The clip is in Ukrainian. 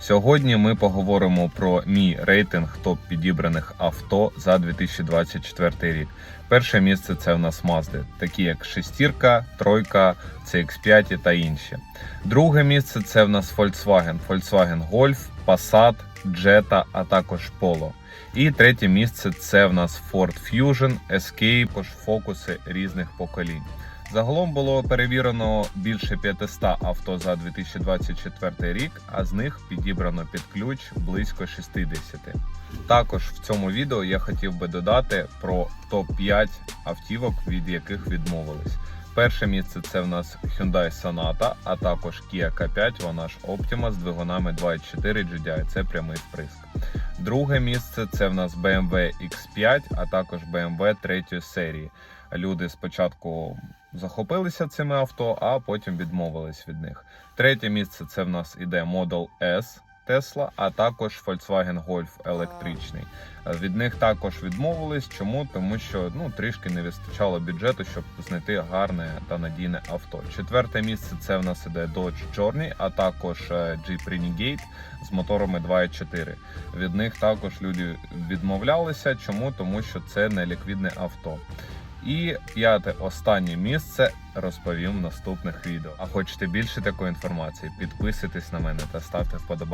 Сьогодні ми поговоримо про мій рейтинг топ підібраних авто за 2024 рік. Перше місце це в нас Mazda, такі як шестірка, тройка, CX5 та інші. Друге місце це в нас Volkswagen, Volkswagen Golf, Passat, Jetta, а також Polo. І третє місце це в нас Ford Fusion, Escape, фокуси різних поколінь. Загалом було перевірено більше 500 авто за 2024 рік, а з них підібрано під ключ близько 60. Також в цьому відео я хотів би додати про топ-5 автівок, від яких відмовились. Перше місце це в нас Hyundai Sonata, а також Kia K5, вона ж Optima з двигунами 2.4 GDI, це прямий вприск. Друге місце це в нас BMW X5, а також BMW 3 серії. Люди спочатку захопилися цими авто, а потім відмовились від них. Третє місце це в нас іде Model S Tesla, а також Volkswagen Golf електричний. Від них також відмовились. Чому? Тому що ну трішки не вистачало бюджету, щоб знайти гарне та надійне авто. Четверте місце це в нас іде Dodge Journey, а також е, Jeep Renegade з моторами 2.4. Від них також люди відмовлялися. Чому? Тому що це не ліквідне авто. І п'яте останнє місце розповім в наступних відео. А хочете більше такої інформації? Підписуйтесь на мене та ставте вподобайки.